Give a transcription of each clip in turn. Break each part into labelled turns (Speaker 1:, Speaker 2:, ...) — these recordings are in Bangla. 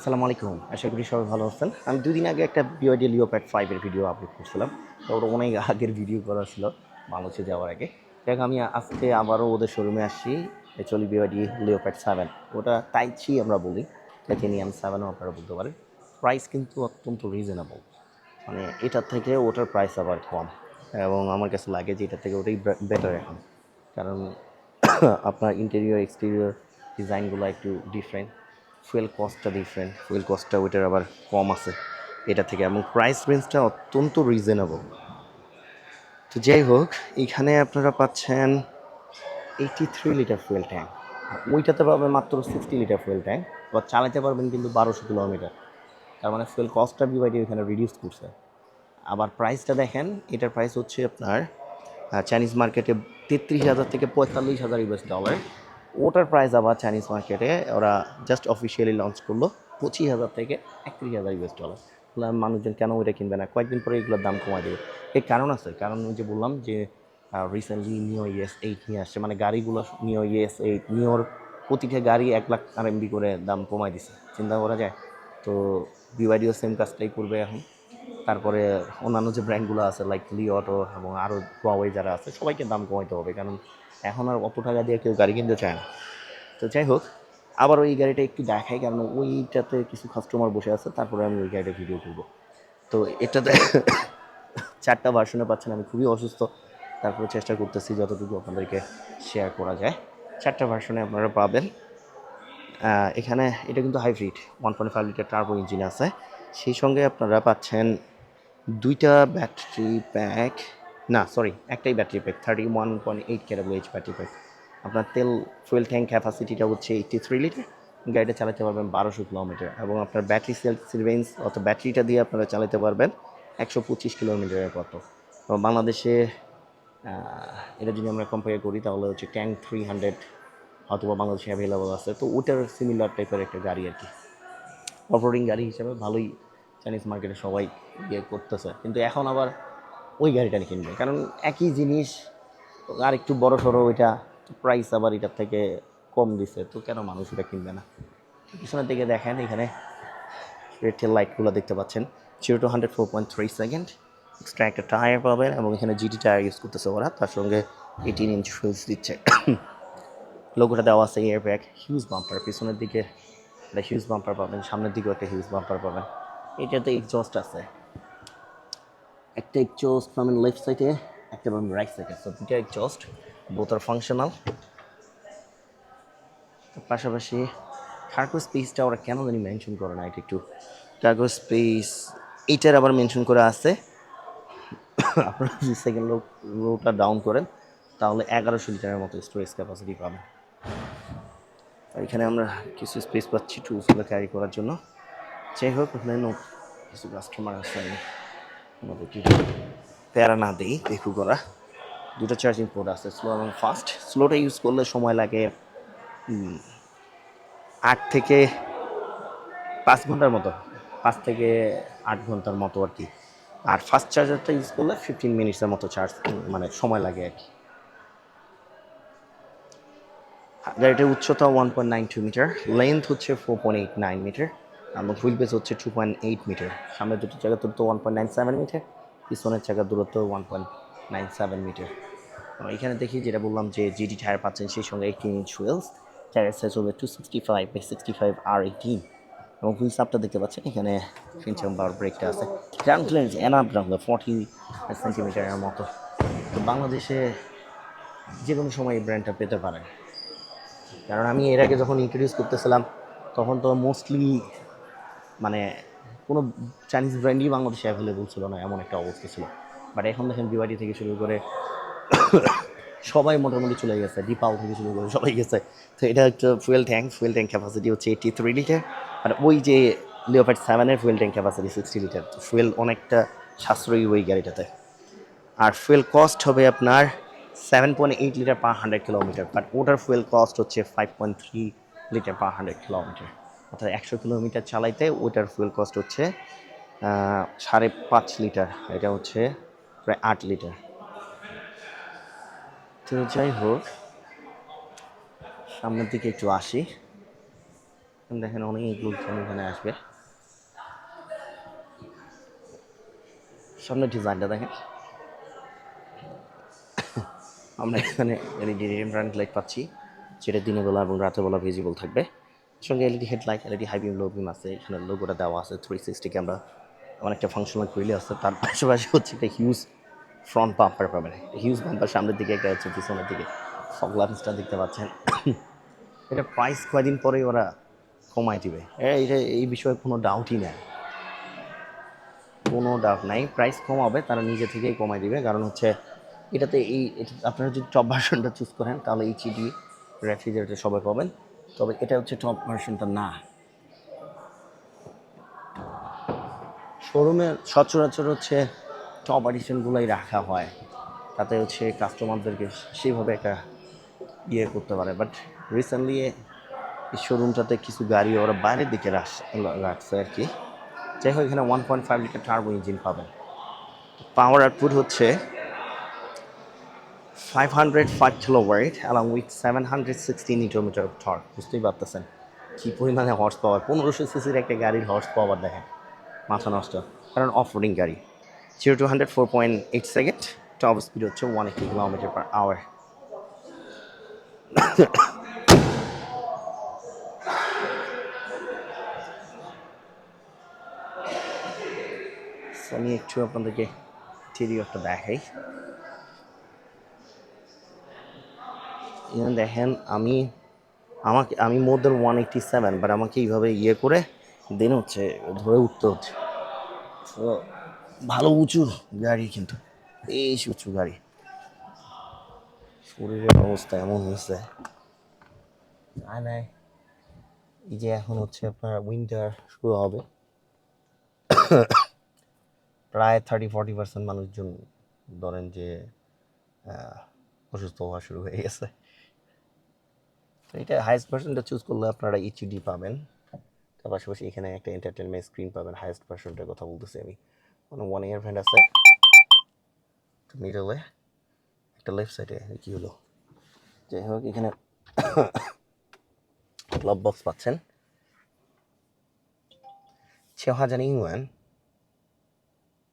Speaker 1: আসসালামু আলাইকুম। আশা করি সবাই ভালো আছেন। আমি দুদিন আগে একটা বিওয়াইডি লিওপ্যাড ফাইভের ভিডিও আপলোড করছিলাম। তো ওটা অনেক আগের ভিডিও করা ছিল বাংলাদেশে যাওয়ার আগে। দেখ, আমি আজকে আবারও ওদের শোরুমে আসছি। অ্যাকচুয়ালি বিওয়াইডি লিওপ্যাড সেভেন ওটা টাইচি আমরা বলি। টাইটেনিয়াম সেভেনও আপনারা বলতে পারেন। প্রাইস কিন্তু অত্যন্ত রিজনেবল মানে এটার থেকে ওটার প্রাইস আবার কম। এবং আমার কাছে লাগে যে এটার থেকে ওটাই বেটার এখন। কারণ আপনার ইন্টেরিয়র এক্সটেরিয়র ডিজাইনগুলো একটু ডিফারেন্ট ফুয়েল কস্টটা ডিফারেন্ট ফুয়েল কস্টটা ওইটার আবার কম আছে। এটা থেকে এবং প্রাইস রেঞ্জটা অত্যন্ত রিজনেবল তো যাই হোক, এখানে আপনারা পাচ্ছেন eighty three litre fuel tank ওইটাতে পাবেন মাত্র সিক্সটি লিটার ফুয়েল ট্যাঙ্ক বা চালাতে পারবেন কিন্তু বারোশো কিলোমিটার। তার মানে ফুয়েল কস্টটা বিবাইডি ওইখানে রিডিউস করছে। আবার প্রাইসটা দেখেন, এটার প্রাইস হচ্ছে আপনার চাইনিজ মার্কেটে তেত্রিশ হাজার থেকে পঁয়তাল্লিশ হাজার ইউএস ডলার ওটার প্রাইস আবার চাইনিজ মার্কেটে ওরা জাস্ট অফিসিয়ালি লঞ্চ করল পঁচিশ হাজার থেকে একত্রিশ হাজার ইউএস ডলার মানুষজন কেন ওইটা কিনবে না? কয়েকদিন পরে এগুলোর দাম কমায় দেবে। এর কারণ আছে। কারণ যে বললাম যে রিসেন্টলি নিও ইএস এইট নিয়ে আসছে। মানে গাড়িগুলো নিও ইএস এইট নিওর প্রতিটা গাড়ি এক লাখ আর আরএমবি করে দাম কমায় দিছে। চিন্তা করা যায়? তো বিওয়াইডিও সেম কাজটাই করবে এখন। তারপরে অন্যান্য যে ব্র্যান্ডগুলো আছে লাইক লি অটো এবং আরও হুয়াওয়ে যারা আছে, সবাইকে দাম কমাইতে হবে। কারণ এখন আর অত টাকা দিয়ে কেউ গাড়ি কিনতে চায় না। তো যাই হোক আবার ওই গাড়িটা একটু দেখাই, কারণ ওইটাতে কিছু কাস্টমার বসে আছে, তারপরে আমি ওই গাড়িটা ভিডিও করব। তো এটাতে চারটা ভার্সনে পাচ্ছেন, আমি খুবই অসুস্থ। তারপরে চেষ্টা করতেছি যতটুকু আপনাদেরকে শেয়ার করা যায়। চারটা ভার্সনে আপনারা পাবেন। এখানে এটা কিন্তু hybrid one point five litre turbo engine আছে। সেই সঙ্গে আপনারা পাচ্ছেন দুইটা ব্যাটারি প্যাক। না সরি একটাই battery pack thirty one point eight ক্যারাবল H battery pack. আপনার তেল ফুয়েল ট্যাঙ্ক ক্যাপাসিটিটা হচ্ছে এইটটি থ্রি লিটার গাড়িটা চালাতে পারবেন বারোশো কিলোমিটার এবং আপনার ব্যাটারি সেল রেঞ্জ অর্থাৎ ব্যাটারিটা দিয়ে আপনারা চালাতে পারবেন একশো পঁচিশ কিলোমিটারের এবং বাংলাদেশে এটা যদি আমরা কম্পেয়ার করি, তাহলে হচ্ছে ট্যাঙ্ক থ্রি হান্ড্রেড অথবা বাংলাদেশে অ্যাভেলেবল আছে। তো ওটার সিমিলার টাইপের একটা গাড়ি আর কি। অফরোডিং গাড়ি হিসেবে ভালোই চাইনিজ মার্কেটে সবাই ইয়ে করতেছে। কিন্তু এখন আবার ওই গাড়িটা কিনবে। কারণ একই জিনিস, আর একটু বড় সড়ো ওইটা প্রাইস আবার এটার থেকে কম দিছে, তো কেন মানুষ এটা কিনবে না? পিছনের দিকে দেখেন, এখানে রেড টেল লাইটগুলো দেখতে পাচ্ছেন। Zero to hundred four point three second extra একটা টায়ার পাবেন এবং এখানে জিটি টায়ার ইউজ করতেছে ওরা। তার সঙ্গে এইটিন ইঞ্চ হুইলস দিচ্ছে। লোগোটা দেওয়া আছে এয়ার ব্যাগ হিউজ বাম্পার পিছনের দিকে একটা হিউজ বাম্পার পাবেন, সামনের দিকেও একটা হিউজ বাম্পার পাবেন। এটাতে এক্সস্ট আছে। একটা এক্সস্ট পাবেন লেফট সাইডে একটা পাবেন রাইট সাইডে সো দুটো এক্সস্ট বোথ আর ফাংশনাল পাশাপাশি কার্গো স্পেসটা ওরা কেন জানি মেনশন করে না এটা একটু। কার্গো স্পেস এইটার আবার মেনশন করে আছে। আপনারা যদি সেকেন্ড লো লোটা ডাউন করেন, তাহলে এগারোশো লিটারের মতো স্টোরেজ ক্যাপাসিটি পাবেন। এখানে আমরা কিছু স্পেস পাচ্ছি টুলসগুলো ক্যারি করার জন্য। যাই হোক ওখানে কিছু কাস্টমার আছে আমাদেরকে প্যারা না দিই দেখু করা দুটো চার্জিং পোর্ট আছে স্লো এবং ফাস্ট স্লোটা ইউজ করলে সময় লাগে আট থেকে পাঁচ ঘণ্টার মতো। পাঁচ থেকে আট ঘণ্টার মতো আর কি। আর ফাস্ট চার্জারটা ইউজ করলে ফিফটিন মিনিটসের মতো চার্জ মানে সময় লাগে আর কি। গাড়িটার উচ্চতা one point nine two metre length হচ্ছে four point eight nine metre এবং হুইল বেস হচ্ছে টু পয়েন্ট এইট মিটার সামনের দুটো জায়গার দূরত্ব one point nine seven metre পিছনের জায়গার দূরত্ব one point nine seven metre এখানে দেখি যেটা বললাম যে জিডি টায়ার পাচ্ছেন সেই সঙ্গে eighteen inch wheels tyre size হবে two sixty five by sixty five R eighteen এবং হুইলস আপটা দেখতে পাচ্ছেন, এখানে ফিনচাম বার ব্রেকটা আছে। Ground clearance enough ground forty সেন্টিমিটারের মতো। তো বাংলাদেশে যে কোনো সময় এই ব্র্যান্ডটা পেতে পারেন। কারণ আমি এর আগে যখন ইন্ট্রোডিউস করতেছিলাম, তখন তো মোস্টলি মানে কোনো চাইনিজ ব্র্যান্ডই বাংলাদেশে অ্যাভেলেবল ছিল না, এমন একটা অবস্থা ছিল। বাট এখন দেখেন বিওয়াইডি থেকে শুরু করে সবাই মোটামুটি চলে গেছে ডিপাল থেকে শুরু করে সবাই গেছে। তো এটা একটা fuel tank fuel tank capacity হচ্ছে এইটি থ্রি লিটার আর ওই যে লিওপ্যাড সেভেনের fuel tank capacity sixty litre fuel অনেকটা সাশ্রয়ী ওই গাড়িটাতে। আর ফুয়েল কস্ট হবে আপনার seven point eight litre per hundred kilometre but ওটার ফুয়েল কস্ট হচ্ছে five point three litre per hundred kilometre অর্থাৎ একশো কিলোমিটার চালাইতে ওটার ফুয়েল কস্ট হচ্ছে সাড়ে পাঁচ লিটার এটা হচ্ছে প্রায় আট লিটার তো যাই হোক, সামনের দিকে একটু আসি। দেখেন অনেক লোকজন এখানে আসবে। সামনে ডিজাইনটা দেখেন। আমরা এখানে এলইডি রেমব্রান্ড লাইট পাচ্ছি, যেটা দিনের বেলা এবং রাতের বেলা ভিজিবল থাকবে। সঙ্গে LED headlight LED high beam low beam আছে, এখানে লোগোটা দেওয়া আছে থ্রি সিক্সটি ক্যামেরা অনেকটা ফাংশনাল গ্রিলি আছে তার পাশাপাশি হচ্ছে একটা হিউজ ফ্রন্ট পাম্পার পাবেন। হিউজ পাম্পার সামনের দিকে, একটা হচ্ছে পিছনের দিকে। ফগ দেখতে পাচ্ছেন। এটা প্রাইস কয়দিন পরেই ওরা কমায় দিবে? এটা এই বিষয়ে কোনো ডাউটই নেই। কোনো ডাউট নাই। প্রাইস কমাবে, তারা নিজে থেকেই কমায় দিবে। কারণ হচ্ছে এটাতে এই আপনারা যদি টপ ভার্সনটা চুজ করেন, তাহলে এই এইচডি রেফ্রিজারেটর সবাই পাবেন। তবে এটা হচ্ছে টপ ভার্সনটা না। শোরুমে সচরাচর হচ্ছে টপ এডিশনগুলোই রাখা হয়। তাতে হচ্ছে কাস্টমারদেরকে সেইভাবে একটা ইয়ে করতে পারে। বাট রিসেন্টলি এই শোরুমটাতে কিছু গাড়ি ওরা বাইরের দিকে রাখ- রাখছে আর কি। যাই হোক, এখানে one point five litre turbo engine পাবেন। পাওয়ার আউটপুট হচ্ছে five hundred five kilo weight along with seven hundred sixty newton metre torque বুঝতেই পারতেছেন? কী পরিমাণে হর্স পাওয়ার পনেরোশো সিসির একটা গাড়ির হর্স পাওয়ার দেখেন। মাথা নষ্ট। কারণ অফ রোডিং গাড়ি। Zero to hundred four point eight second top speed হচ্ছে one eighty kilometre per hour আমি একটু আপনাদেরকে ইন্টেরিয়রটা দেখাই। এখানে দেখেন আমি, আমাকে, আমি more than one eighty seven but আমাকে এইভাবে ইয়ে করে দেন হচ্ছে, ধরে উঠতে হচ্ছে। তো ভালো উঁচু গাড়ি কিন্তু, বেশ উঁচু গাড়ি। শরীরের অবস্থা এমন হয়েছে। এই যে এখন হচ্ছে আপনার উইন্টার শুরু হবে। প্রায় থার্টি ফর্টি পার্সেন্ট মানুষজন ধরেন যে অসুস্থ হওয়া শুরু হয়ে গেছে। তো এটা হাইয়েস্ট ভার্সনটা চুজ করলে আপনারা এইচডি পাবেন তার পাশাপাশি এখানে একটা এন্টারটেনমেন্ট স্ক্রিন পাবেন হাইয়েস্ট ভার্সনটার কথা বলতেছি আমি কোনো ওয়ান ইয়ার ফ্যান্ড আছে মিডলে একটা লেফট সাইডে কি হলো যাই হোক এখানে গ্লাভ বক্স পাচ্ছেন ছ হাজার ইউয়ান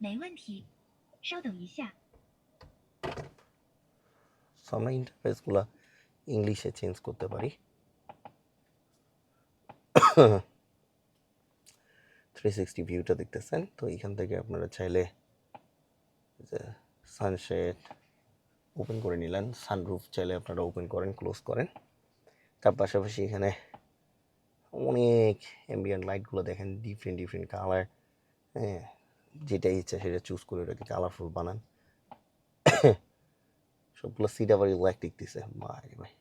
Speaker 2: 没问题，稍等一下。
Speaker 1: সো আমরা ইন্টারফেসগুলো ইংলিশে চেঞ্জ করতে পারি। থ্রি সিক্সটি ভিউটা দেখতেছেন, তো এখান থেকে আপনারা চাইলে যে সানশেড ওপেন করে নিলেন সানরুফ চাইলে আপনারা ওপেন করেন ক্লোজ করেন। তার পাশাপাশি এখানে অনেক অ্যাম্বিয়েন্ট লাইটগুলো দেখেন ডিফারেন্ট ডিফারেন্ট কালার হ্যাঁ যেটা ইচ্ছা সেটা চুজ করে ওটাকে কালারফুল বানান। সবগুলো সিট আবার ইলেকট্রিক দিছে। ভাই ভাই।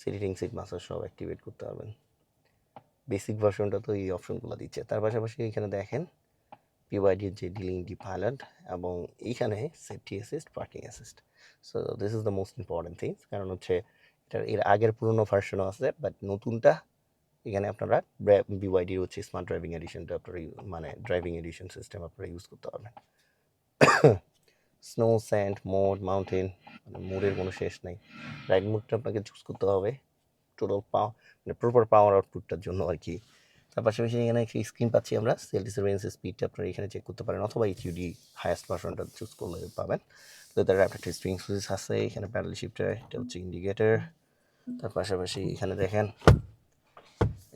Speaker 1: সিটিং সিট মাসাজ সব অ্যাক্টিভেট করতে পারবেন। বেসিক ভার্সনটা তো এই অপশনগুলো দিচ্ছে। তার পাশাপাশি এখানে দেখেন পিওয়াইডির যে ডিলিং ডি পাইলট এবং এইখানে safety assist parking assist so this is the most important things কারণ হচ্ছে এটার, এর আগের পুরনো ভার্সনও আছে বাট নতুনটা এখানে আপনারা বিওয়াইডির হচ্ছে স্মার্ট ড্রাইভিং এডিশনটা আপনারা মানে ড্রাইভিং এডিশন সিস্টেম আপনারা ইউজ করতে পারবেন। স্নো স্যান্ড মোড মাউন্টেন মোডের কোনো শেষ নেই। রাইড মোডটা আপনাকে চুজ করতে হবে। টোটাল পাও মানে প্রপার পাওয়ার আউটপুটটার জন্য আর কি তার পাশাপাশি এখানে একটি স্ক্রিন পাচ্ছি আমরা। সেল সার্ভেন্স স্পিডটা আপনারা এখানে চেক করতে পারেন অথবা এইচইউডি হায়েস্ট ভার্সনটা চুজ করলে পাবেন। তো লেদার র্যাপটেড স্প্রিং সুইচ আছে। এখানে প্যাডেল শিফটার এটা হচ্ছে ইন্ডিকেটার তার পাশাপাশি এখানে দেখেন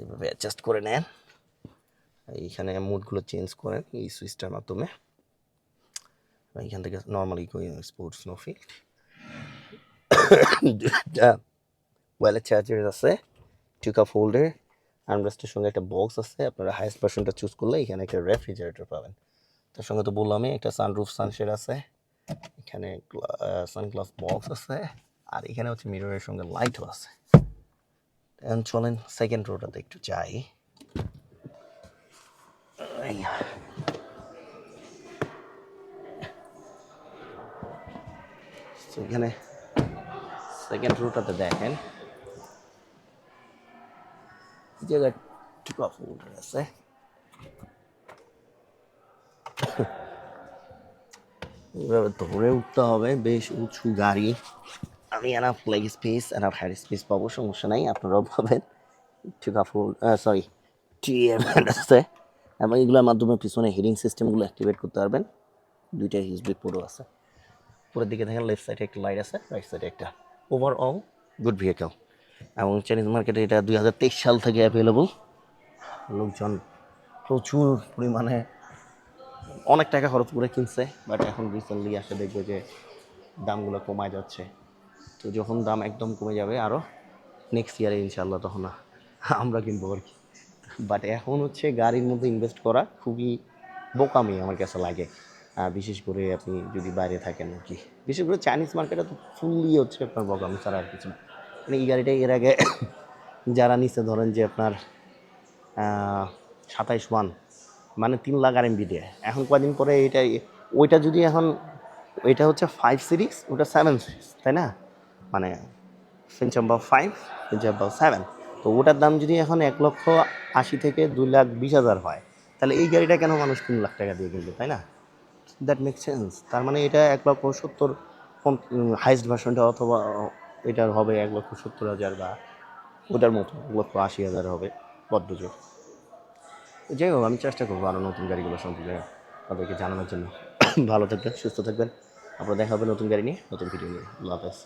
Speaker 1: এইভাবে অ্যাডজাস্ট করে নেন। এইখানে মুডগুলো চেঞ্জ করেন এই সুইচটার মাধ্যমে। এখান থেকে normally sports no field wallet charger আছে টু কাপ হোল্ডার আর্মরেস্টের সঙ্গে একটা বক্স আছে আপনারা হাইয়েস্ট ভার্সনটা চুজ করলে এখানে একটা রেফ্রিজারেটর পাবেন তার সঙ্গে তো বললামই একটা সানরুফ সানশেড আছে এখানে সানগ্লাস বক্স আছে আর এখানে হচ্ছে মিররের সঙ্গে লাইটও আছে চলেন সেকেন্ড রোটাতে একটু যাই এই। So, এখানে সেকেন্ড রোটাতে দেখেন। জায়গায় টুকা ফোল্ডার আছে। এভাবে ধরে উঠতে হবে। বেশ উঁচু গাড়ি। আমি enough leg space enough head space পাবো, সমস্যা নাই, আপনারাও পাবেন। একটু কাপড় সরি টিএম আছে। এবং এগুলোর মাধ্যমে পিছনে হিডিং সিস্টেমগুলো অ্যাক্টিভেট করতে পারবেন। দুইটা ইউসবি পুরো আছে। উপরের দিকে দেখেন লেফট সাইডে একটা লাইট আছে রাইট সাইডে একটা ওভারঅল গুড ভেহিকেল এবং চাইনিজ মার্কেটে এটা দুই হাজার তেইশ সাল থেকে অ্যাভেলেবল লোকজন প্রচুর পরিমাণে অনেক টাকা খরচ করে কিনছে বাট এখন রিসেন্টলি আসে দেখবে যে দামগুলো কমায় যাচ্ছে। তো যখন দাম একদম কমে যাবে আরও নেক্সট ইয়ারে ইনশাল্লাহ তখন আমরা কিনবো আর কি। বাট এখন হচ্ছে গাড়ির মধ্যে ইনভেস্ট করা খুবই বোকামি আমার কাছে লাগে। বিশেষ করে আপনি যদি বাইরে থাকেন আর কি। বিশেষ করে চাইনিজ মার্কেটে তো ফুললি হচ্ছে আপনার বোকামি ছাড়া আর কিছু না। মানে এই গাড়িটা এর আগে যারা নিচে ধরেন যে আপনার সাতাইশ ওয়ান মানে তিন লাখ আর এমবি দিয়ে। এখন কয়দিন পরে এটা, ওইটা যদি এখন ওইটা হচ্ছে ফাইভ সিরিজ ওটা সেভেন সিরিজ তাই না? মানে ফিনচাম্বা ফাইভ ফিনচাম্বা সেভেন তো ওটার দাম যদি এখন এক লক্ষ আশি থেকে দুই লাখ বিশ হাজার হয়, তাহলে এই গাড়িটা কেন মানুষ তিন লাখ টাকা দিয়ে কিনবে, তাই না? দ্যাট মেক সেন্স তার মানে এটা এক লক্ষ সত্তর হাইস্ট ভার্সনটা অথবা এটার হবে এক লক্ষ সত্তর হাজার বা ওটার মতো, এক লক্ষ আশি হাজার হবে বদ্ধযোগ যাই হোক, আমি চেষ্টা করব আরও নতুন গাড়িগুলো সম্পর্কে তাদেরকে জানানোর জন্য। ভালো থাকবেন, সুস্থ থাকবেন। আপনারা দেখা হবে নতুন গাড়ি নিয়ে, নতুন ভিডিও নিয়ে। আল্লাহ হাফেজ।